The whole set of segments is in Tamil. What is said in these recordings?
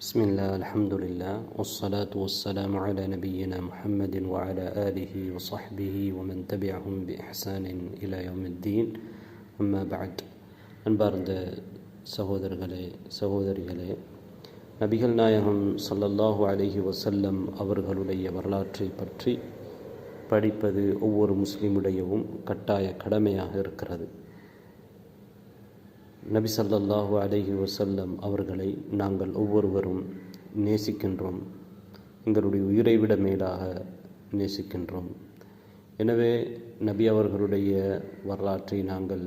بسم الله الحمد لله والصلاة والسلام على نبينا محمد وعلى آله وصحبه ومن تبعهم بإحسان إلى يوم الدين أما بعد அன்பார்ந்த சகோதரர்களே சகோதரிகளே நபிகள் நாயகம் ஸல்லல்லாஹு அலைஹி வஸல்லம் அவர்களுடைய வரலாற்றை பற்றி படிப்பது ஒவ்வொரு முஸ்லிமுடையவும் கட்டாய கடமையாக இருக்கிறது நபி சல்லாஹு அலஹி வசல்லம் அவர்களை நாங்கள் ஒவ்வொருவரும் நேசிக்கின்றோம். எங்களுடைய உயிரை விட மேலாக நேசிக்கின்றோம். எனவே நபி அவர்களுடைய வரலாற்றை நாங்கள்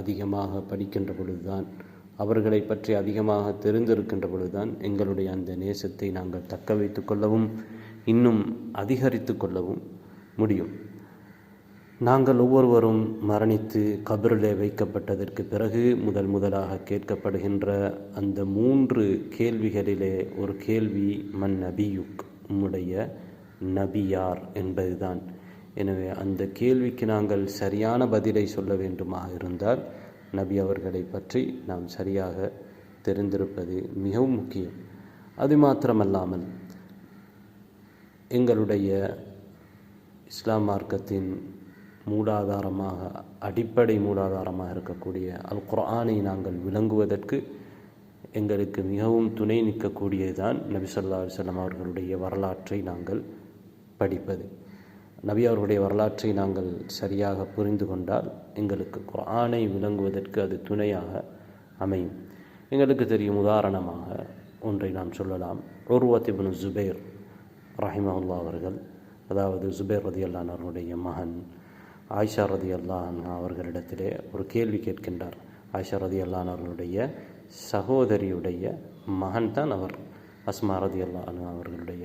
அதிகமாக படிக்கின்ற பொழுதுதான் அவர்களை பற்றி அதிகமாக தெரிந்திருக்கின்ற பொழுதுதான் எங்களுடைய அந்த நேசத்தை நாங்கள் தக்க வைத்து கொள்ளவும் இன்னும் அதிகரித்து கொள்ளவும் முடியும். நாங்கள் ஒவ்வொருவரும் மரணித்து கபிரிலே வைக்கப்பட்டதற்கு பிறகு முதல் முதலாக கேட்கப்படுகின்ற அந்த மூன்று கேள்விகளிலே ஒரு கேள்வி மன் நபியுக்? உம்முடைய நபியார் என்பதுதான். எனவே அந்த கேள்விக்கு நாங்கள் சரியான பதிலை சொல்ல வேண்டுமாக இருந்தால் நபி அவர்களை பற்றி நாம் சரியாக தெரிந்திருப்பது மிகவும் முக்கியம். அது மாத்திரமல்லாமல் எங்களுடைய இஸ்லாம் மார்க்கத்தின் மூலாதாரமாக அடிப்படை மூலாதாரமாக இருக்கக்கூடிய அல் குர்ஆனை நாங்கள் விளங்குவதற்கு எங்களுக்கு மிகவும் துணை நிற்கக்கூடியதுதான் நபி சொல்லா அலுவலம் அவர்களுடைய வரலாற்றை நாங்கள் படிப்பது. நபி அவர்களுடைய வரலாற்றை நாங்கள் சரியாக புரிந்து கொண்டால் எங்களுக்கு குரானை விளங்குவதற்கு அது துணையாக அமையும். எங்களுக்கு தெரியும் உதாரணமாக ஒன்றை நாம் சொல்லலாம். உருவத் ஜுபேர் ஜுபைர் ரஹிமஹுல்லா அவர்கள் அதாவது ஜுபேர் ரதியல்லான் அவர்களுடைய மகன் ஆயிஷா ரதி அல்லான் அவர்களிடத்திலே ஒரு கேள்வி கேட்கின்றார். ஆயிஷா ரதி அல்லான் அவர்களுடைய சகோதரியுடைய மகன் தான் அவர் அஸ்மா ரதி அல்லான் அவர்களுடைய.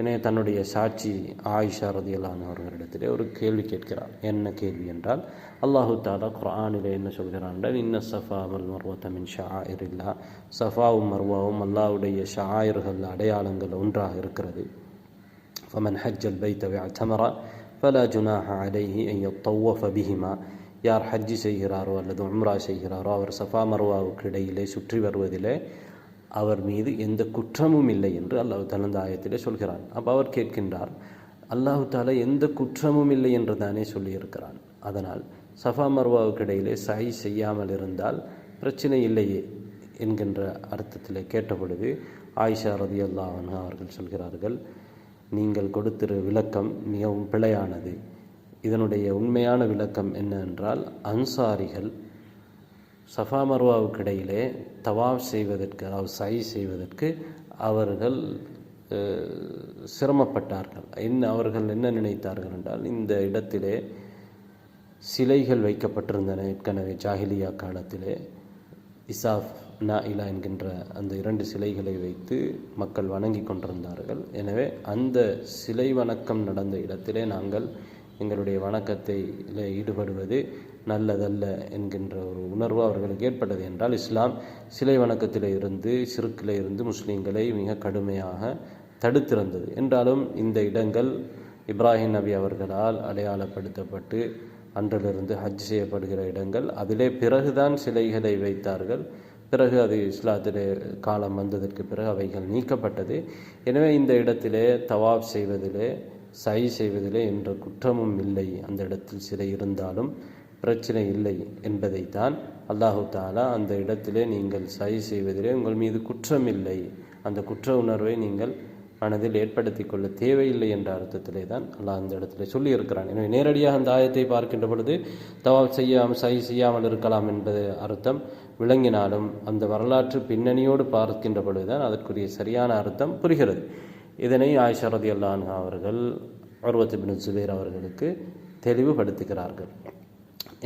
எனவே தன்னுடைய சாட்சி ஆயிஷா ரதி அல்லான் அவர்களிடத்திலே ஒரு கேள்வி கேட்கிறார். என்ன கேள்வி என்றால் அல்லாஹு தாலா குரானிலே என்ன சொல்கிறான் என்றால் இன்ன சஃபா மல் மர்வத்தமின் ஷாயிர் இல்லா சஃபாவும் மர்வாவும் அல்லாவுடைய ஷாயிர்கள் அடையாளங்கள் ஒன்றாக இருக்கிறது. ஃபமன் ஹஜ்ஜல் பைத்தவை அச்சமரா ஃபலா ஜுனாஹ அலைஹி அன் யத்தவஃப பிஹிமா யார் ஹஜ்ஜி செய்கிறாரோ அல்லது உம்ரா செய்கிறாரோ அவர் சஃபா மர்வாவுக்கு இடையிலே சுற்றி வருவதிலே அவர் மீது எந்த குற்றமும் இல்லை என்று அல்லாஹு தலந்த ஆயத்திலே சொல்கிறான். அப்போ அவர் கேட்கின்றார் அல்லாஹு தாலா எந்த குற்றமும் இல்லை என்று தானே சொல்லியிருக்கிறான். அதனால் சஃபா மர்வாவுக்கு இடையிலே சை செய்யாமல் இருந்தால் பிரச்சனை இல்லையே என்கின்ற அர்த்தத்தில் கேட்ட பொழுது ஆயிஷா ரதி அல்லாஹன் அவர்கள் சொல்கிறார்கள் நீங்கள் கொடுத்திரு விளக்கம் மிகவும் பிழையானது. இதனுடைய உண்மையான விளக்கம் என்ன என்றால் அன்சாரிகள் சஃபா மர்வாவுக்கு இடையிலே தவாப் செய்வதற்கு அதாவது சை செய்வதற்கு அவர்கள் சிரமப்பட்டார்கள். என்ன அவர்கள் என்ன நினைத்தார்கள் என்றால் இந்த இடத்திலே சிலைகள் வைக்கப்பட்டிருந்தன. ஏற்கனவே ஜாகிலியா காலத்திலே இசாஃப் நா இலா என்கின்ற அந்த இரண்டு சிலைகளை வைத்து மக்கள் வணங்கி கொண்டிருந்தார்கள். எனவே அந்த சிலை வணக்கம் நடந்த இடத்திலே நாங்கள் எங்களுடைய வணக்கத்தை ஈடுபடுவது நல்லதல்ல என்கின்ற ஒரு உணர்வு அவர்களுக்கு ஏற்பட்டது என்றால் இஸ்லாம் சிலை வணக்கத்தில் இருந்து சிறுக்கில் இருந்து முஸ்லீம்களை மிக கடுமையாக தடுத்திருந்தது. என்றாலும் இந்த இடங்கள் இப்ராஹிம் நபி அவர்களால் அடையாளப்படுத்தப்பட்டு அன்றிலிருந்து ஹஜ் செய்யப்படுகிற இடங்கள் அதிலே பிறகுதான் சிலைகளை வைத்தார்கள். பிறகு அது இஸ்லாத்திலே காலம் வந்ததற்கு பிறகு அவைகள் நீக்கப்பட்டது. எனவே இந்த இடத்திலே தவாப் செய்வதிலே சை செய்வதிலே என்ற குற்றமும் இல்லை. அந்த இடத்தில் சிலை இருந்தாலும் பிரச்சனை இல்லை என்பதைத்தான் அல்லாஹு தாலா அந்த இடத்திலே நீங்கள் சை செய்வதிலே உங்கள் மீது குற்றம் இல்லை. அந்த குற்ற உணர்வை நீங்கள் மனதில் ஏற்படுத்தி கொள்ள தேவையில்லை என்ற அர்த்தத்திலே தான் அல்லாஹ் அந்த இடத்துல சொல்லியிருக்கிறான். எனவே நேரடியாக அந்த ஆயத்தை பார்க்கின்ற பொழுது தவாப் செய்யாமல் சை செய்யாமல் இருக்கலாம் என்பது அர்த்தம் விளங்கினாலும் அந்த வரலாற்று பின்னணியோடு பார்க்கின்ற பொழுதுதான் அதற்குரிய சரியான அர்த்தம் புரிகிறது. இதனை ஆயிஷா ரதி அல்லான் அவர்கள் அருவத்தி பின் சுபேர் அவர்களுக்கு தெளிவுபடுத்துகிறார்கள்.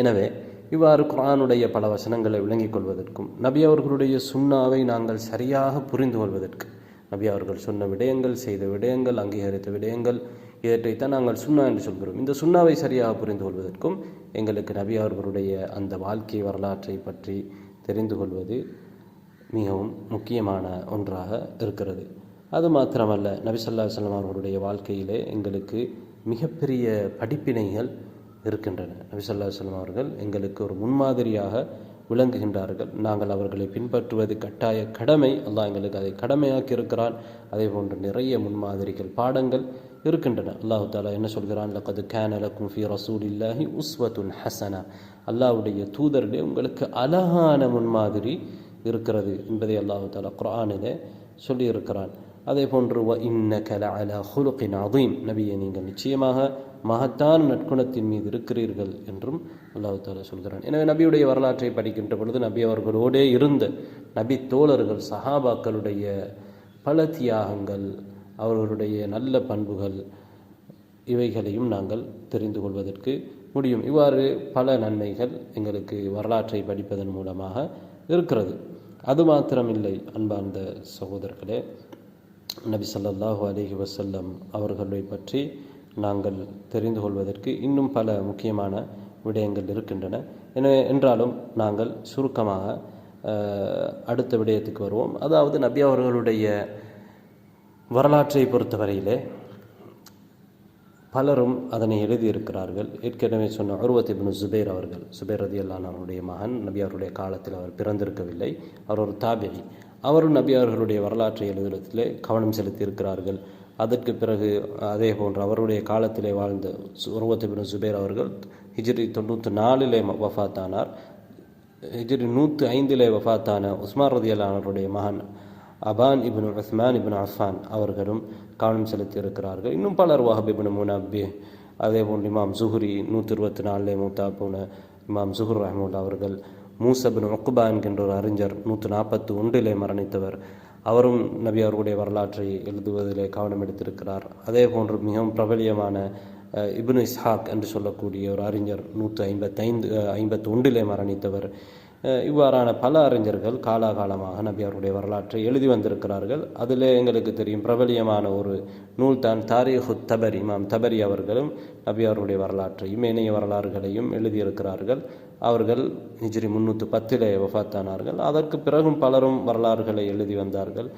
எனவே இவ்வாறு குரானுடைய பல வசனங்களை விளங்கிக் கொள்வதற்கும் நபி அவர்களுடைய சுண்ணாவை நாங்கள் சரியாக புரிந்து கொள்வதற்கு நபி அவர்கள் சொன்ன விடயங்கள் செய்த விடயங்கள் அங்கீகரித்த விடயங்கள் இவற்றைத்தான் நாங்கள் சுண்ணா என்று சொல்கிறோம். இந்த சுண்ணாவை சரியாக புரிந்து கொள்வதற்கும் எங்களுக்கு நபி அவர்களுடைய அந்த வாழ்க்கை வரலாற்றை பற்றி தெரிந்து கொள்வது மிகவும் முக்கியமான ஒன்றாக இருக்கிறது. அது மாத்திரமல்ல நபி சொல்லா சொல்லம் அவர்களுடைய வாழ்க்கையிலே எங்களுக்கு மிகப்பெரிய படிப்பினைகள் இருக்கின்றன. நபி சொல்லா சொல்லம் அவர்கள் எங்களுக்கு ஒரு முன்மாதிரியாக விளங்குகின்றார்கள். நாங்கள் அவர்களை பின்பற்றுவது கட்டாய கடமை. அல்லாஹ் எங்களுக்கு அதை கடமையாக்கி இருக்கிறான் அதே போன்று நிறைய முன்மாதிரிகள் பாடங்கள் இருக்கின்றன. அல்லாஹு தாலா என்ன சொல்கிறான்? லக்கது கேனலக்கும் ஃபி ரசூல் இல்லாஹி உஸ்வத்துன் ஹசனா. அல்லாஹுடைய தூதரிலே உங்களுக்கு அழகான முன்மாதிரி இருக்கிறது என்பதை அல்லாஹு தாலா குரானிலே சொல்லியிருக்கிறான். அதே போன்று வ இன்ன லஅலா ஹுலுக்கின் அதீம் நபியை நீங்கள் நிச்சயமாக மகத்தான நற்குணத்தின் மீது இருக்கிறீர்கள் என்றும் அல்லாஹு தாலா சொல்கிறான். எனவே நபியுடைய வரலாற்றை படிக்கின்ற பொழுது நபி அவர்களோடே இருந்த நபி தோழர்கள் சஹாபாக்களுடைய பல தியாகங்கள் அவர்களுடைய நல்ல பண்புகள் இவைகளையும் நாங்கள் தெரிந்து கொள்வதற்கு முடியும். இவ்வாறு பல நன்மைகள் எங்களுக்கு வரலாற்றை படிப்பதன் மூலமாக இருக்கிறது. அது மாத்திரமில்லை அன்பார்ந்த சகோதரர்களே நபி ஸல்லல்லாஹு அலைஹி வசல்லம் அவர்களை பற்றி நாங்கள் தெரிந்து கொள்வதற்கு இன்னும் பல முக்கியமான விடயங்கள் இருக்கின்றன. என்றாலும் நாங்கள் சுருக்கமாக அடுத்த விடயத்துக்கு வருவோம். அதாவது நபி அவர்களுடைய வரலாற்றை பொறுத்தவரையிலே பலரும் அதனை எழுதியிருக்கிறார்கள். ஏற்கனவே சொன்ன அருவத் இப்னு சுபேர் அவர்கள் சுபேர் ரதி அவருடைய மகன் நபி அவருடைய காலத்தில் அவர் பிறந்திருக்கவில்லை. அவர் ஒரு தாபிரி அவரும் நபி அவர்களுடைய வரலாற்றை எழுதுவதிலே கவனம் செலுத்தியிருக்கிறார்கள். அதற்கு பிறகு அதே போன்று அவருடைய காலத்திலே வாழ்ந்த உருவத் இப்னு சுபேர் அவர்கள் ஹிஜ்ரி தொண்ணூற்றி நாலிலே வஃபாத்தானார் ஹிஜ்ரி நூற்று ஐந்திலே வஃபாத்தான உஸ்மான் ரதி மகன் upon ibn Usman ibn Affan அவர்களும் கவனம் செலுத்தியிருக்கிறார்கள். இன்னும் பலர் வஹப் இபின் முனாபி அதே போன்று இமாம் ஜுஹுரி நூற்றி இருபத்தி நாலிலே மூத்தா போன இமாம் ஜுஹுர் ரஹமுல்லா அவர்கள் மூசபின் உக்குபா என்கின்ற ஒரு அறிஞர் நூற்று நாற்பத்தி ஒன்றிலே மரணித்தவர். அவரும் நபி அவர்களுடைய வரலாற்றை எழுதுவதிலே கவனம் எடுத்திருக்கிறார். அதே போன்று மிகவும் பிரபலியமான இப்னு இஸ்ஹாக் என்று சொல்லக்கூடிய ஒரு அறிஞர் நூற்று ஐம்பத்தைந்து ஐம்பத்தி ஒன்றிலே மரணித்தவர். இவ்வாறான பல அறிஞர்கள் காலாகாலமாக நபி அவருடைய வரலாற்றை எழுதி வந்திருக்கிறார்கள். அதில் எங்களுக்கு தெரியும் பிரபலியமான ஒரு நூல் தான் தாரீஹு தபரி. இமாம் தபரி அவர்களும் நபி அவருடைய வரலாற்றையும் ஏனைய வரலாறுகளையும் எழுதியிருக்கிறார்கள். அவர்கள் ஹிஜ்ரி முன்னூற்று பத்திலே வஃத்தானார்கள் அதற்கு பிறகும் பலரும் வரலாறுகளை எழுதி வந்தார்கள்.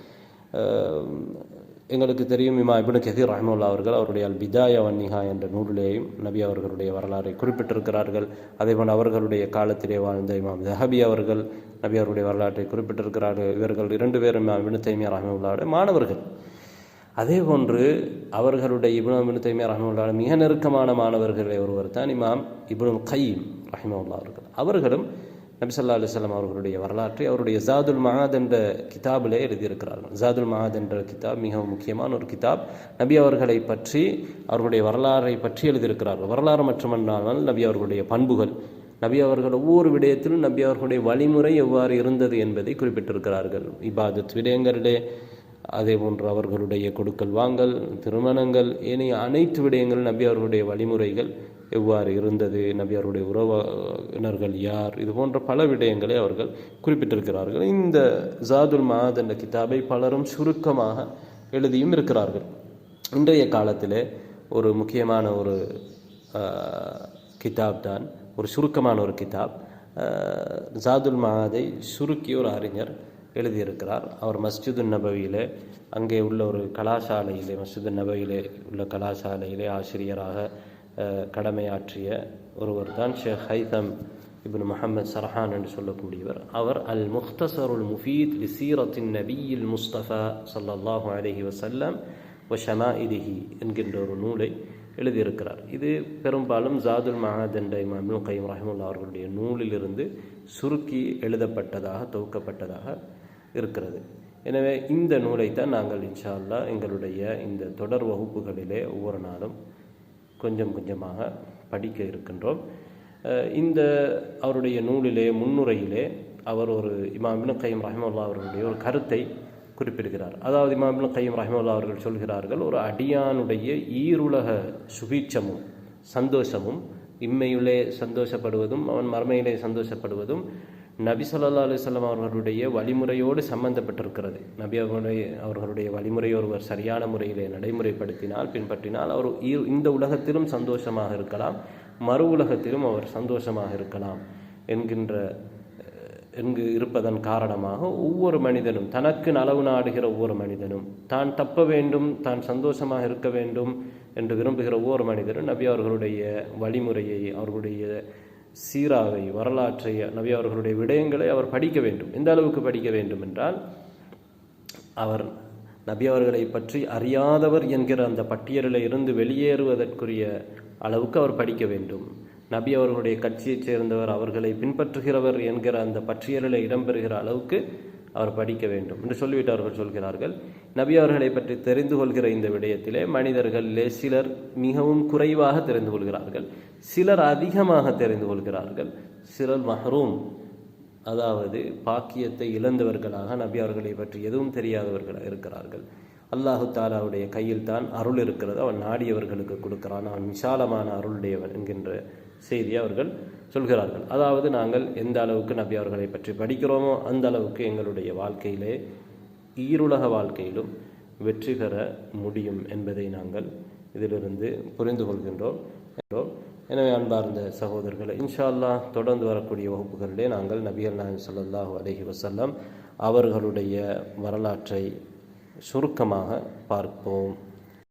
எங்களுக்கு தெரியும் இமா இபின் கதீர் ரஹமுல்லா அவர்கள் அவருடைய அல் பிதாய வன்னிகா என்ற நூலிலேயும் நபி அவர்களுடைய வரலாறை குறிப்பிட்டிருக்கிறார்கள். அதேபோல் அவர்களுடைய காலத்திலே வாழ்ந்த இமாம் ஜஹபி அவர்கள் நபி அவருடைய வரலாற்றை குறிப்பிட்டிருக்கிறார்கள். இவர்கள் இரண்டு பேரும் இமாம் இபின் தைமியா ரஹமுல்லாவுடைய மாணவர்கள். அதே போன்று அவர்களுடைய இபுன் இப்னு தைமியா ரஹமுல்லா மிக நெருக்கமான மாணவர்களை ஒருவர் தான் இமாம் இபுன் கையீம் ரஹிமவுல்லா அவர்கள். அவர்களும் நபிசல்லா ஸல்லல்லாஹு அவர்களுடைய வரலாற்றை அவருடைய ஜாதுல் மஹாத் என்ற கிதாபிலே எழுதியிருக்கிறார்கள். ஜாதுல் மஹாத் என்ற கிதாப் மிகவும் முக்கியமான ஒரு கிதாப். நபி அவர்களை பற்றி அவர்களுடைய வரலாறை பற்றி எழுதியிருக்கிறார்கள். வரலாறு மட்டுமன்றால் நபி அவர்களுடைய பண்புகள். நபி அவர்கள் ஒவ்வொரு விடயத்திலும் நபி அவர்களுடைய வழிமுறை எவ்வாறு இருந்தது என்பதை குறிப்பிட்டிருக்கிறார்கள். இபாதத் விடயங்களிலே அதே போன்று அவர்களுடைய கொடுக்கல் வாங்கல் திருமணங்கள் ஏனைய அனைத்து விடயங்களும் நபி அவர்களுடைய வழிமுறைகள் எவ்வாறு இருந்தது நபி அவருடைய உறவினர்கள் யார்? இது போன்ற பல விடயங்களை அவர்கள் குறிப்பிட்டிருக்கிறார்கள். இந்த ஜாதுல் மாத் என்ற கிதாபை பலரும் சுருக்கமாக எழுதியும் இருக்கிறார்கள். இன்றைய காலத்திலே ஒரு முக்கியமான ஒரு கிதாப் தான். ஒரு சுருக்கமான ஒரு கிதாப். ஜாதுல் மாதை சுருக்கி ஒரு அறிஞர் எழுதியிருக்கிறார். அவர் மஸ்ஜிது நபவியிலே அங்கே உள்ள ஒரு கலாசாலையிலே மஸ்ஜிது நபவியிலே உள்ள கலாசாலையிலே ஆசிரியராக கடமையாற்றிய ஒருவர் தான் ஷேக் ஹைதம் இப்னு முஹம்மது சரஹான் என்று சொல்லக்கூடியவர். அவர் அல் முஹ்தசருல் முஃபீத் விசீரத்தின் நபியில் முஸ்தஃபா சல்லாஹூ அலஹி வசல்லம் வ இதிஹி என்கின்ற ஒரு நூலை எழுதியிருக்கிறார். இது பெரும்பாலும் ஜாதுல் மஹாத் என்ற இமாம் கைம் ரஹிமுல்லா அவர்களுடைய நூலிலிருந்து சுருக்கி எழுதப்பட்டதாக தொகுக்கப்பட்டதாக இருக்கிறது. எனவே இந்த நூலை தான் நாங்கள் இன்ஷா அல்லா எங்களுடைய இந்த தொடர் வகுப்புகளிலே ஒவ்வொரு நாளும் கொஞ்சம் கொஞ்சமாக படிக்க இருக்கின்றோம். இந்த அவருடைய நூலிலே முன்னுரையிலே அவர் ஒரு இமாமின் கையம் ரஹமுல்லா அவர்களுடைய ஒரு கருத்தை குறிப்பிடுகிறார். அதாவது இமாமின் கையம் ரஹமுல்லா அவர்கள் சொல்கிறார்கள் ஒரு அடியானுடைய ஈருலக சுபீட்சமும் சந்தோஷமும் இம்மையிலே சந்தோஷப்படுவதும் அவன் மறுமையிலே சந்தோஷப்படுவதும் நபி சொல்லா அலுவலம் அவர்களுடைய வழிமுறையோடு சம்பந்தப்பட்டிருக்கிறது. நபி அவர்களுடைய அவர்களுடைய வழிமுறை ஒருவர் சரியான முறையிலே நடைமுறைப்படுத்தினால் பின்பற்றினால் அவர் இந்த உலகத்திலும் சந்தோஷமாக இருக்கலாம் மறு உலகத்திலும் அவர் சந்தோஷமாக இருக்கலாம் என்கின்ற எங்கு இருப்பதன் காரணமாக ஒவ்வொரு மனிதனும் தனக்கு நலவு நாடுகிற ஒவ்வொரு மனிதனும் தான் தப்ப வேண்டும் தான் சந்தோஷமாக இருக்க வேண்டும் என்று விரும்புகிற ஒவ்வொரு மனிதரும் நபி அவர்களுடைய வழிமுறையை அவர்களுடைய சீராவை வரலாற்றை நபி அவர்களுடைய விடயங்களை அவர் படிக்க வேண்டும். எந்த அளவுக்கு படிக்க வேண்டும் என்றால் அவர் நபி அவர்களை பற்றி அறியாதவர் என்கிற அந்த பட்டியலில் இருந்து வெளியேறுவதற்குரிய அளவுக்கு அவர் படிக்க வேண்டும். நபி அவர்களுடைய கட்சியைச் சேர்ந்தவர் அவர்களை பின்பற்றுகிறவர் என்கிற அந்த பட்டியலில் இடம்பெறுகிற அளவுக்கு அவர் படிக்க வேண்டும் என்று சொல்லிவிட்டு அவர்கள் சொல்கிறார்கள். நபி அவர்களை பற்றி தெரிந்து கொள்கிற இந்த விடயத்திலே மனிதர்கள் சிலர் மிகவும் குறைவாக தெரிந்து கொள்கிறார்கள். சிலர் அதிகமாக தெரிந்து கொள்கிறார்கள். சிலர் மஹரூம் அதாவது பாக்கியத்தை இழந்தவர்களாக நபி அவர்களை பற்றி எதுவும் தெரியாதவர்களாக இருக்கிறார்கள். அல்லாஹு தாலாவுடைய கையில் தான் அருள் இருக்கிறது. அவன் நாடியவர்களுக்கு கொடுக்கிறான். அவன் விசாலமான அருளுடையவன் என்கின்ற செய்தி அவர்கள் சொல்கிறார்கள். அதாவது நாங்கள் எந்த அளவுக்கு நபி அவர்களை பற்றி படிக்கிறோமோ அந்த அளவுக்கு எங்களுடைய வாழ்க்கையிலே ஈருலக வாழ்க்கையிலும் வெற்றி பெற முடியும் என்பதை நாங்கள் இதிலிருந்து புரிந்து கொள்கின்றோம். என்றோம் எனவே அன்பார்ந்த சகோதரர்களை இன்ஷா அல்லாஹ் தொடர்ந்து வரக்கூடிய வகுப்புகளிலே நாங்கள் நபிகள் நாயம் ஸல்லல்லாஹு அலஹி வசல்லம் அவர்களுடைய வரலாற்றை சுருக்கமாக பார்ப்போம்.